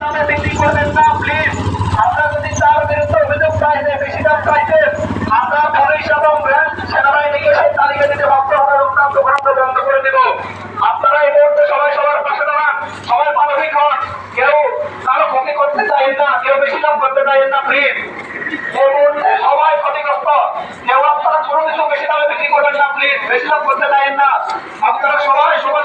বিক্রি করবেন না কেউ কারও ক্ষতি করতে চাইেন না, কেউ বেশি দাম করতে চাইেন না প্লিজ সবাই ক্ষতিগ্রস্ত। কেউ আপনারা কোনো কিছু বেশি দামে বিক্রি করবেন না প্লিজ বেশি দাম করতে চাইেন না। আপনারা সবাই সবার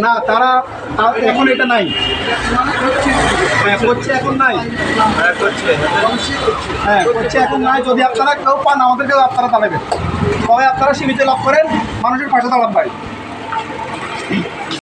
না তারা এখন এটা নাই। হ্যাঁ, করছে এখন নাই। হ্যাঁ করছে। এখন নাই। যদি আপনারা কেউ পান আমাদেরকেও আপনারা দাঁড়াবেন তবে আপনারা সীমিত লাভ করেন মানুষের পাশে দাঁড়ান ভাই।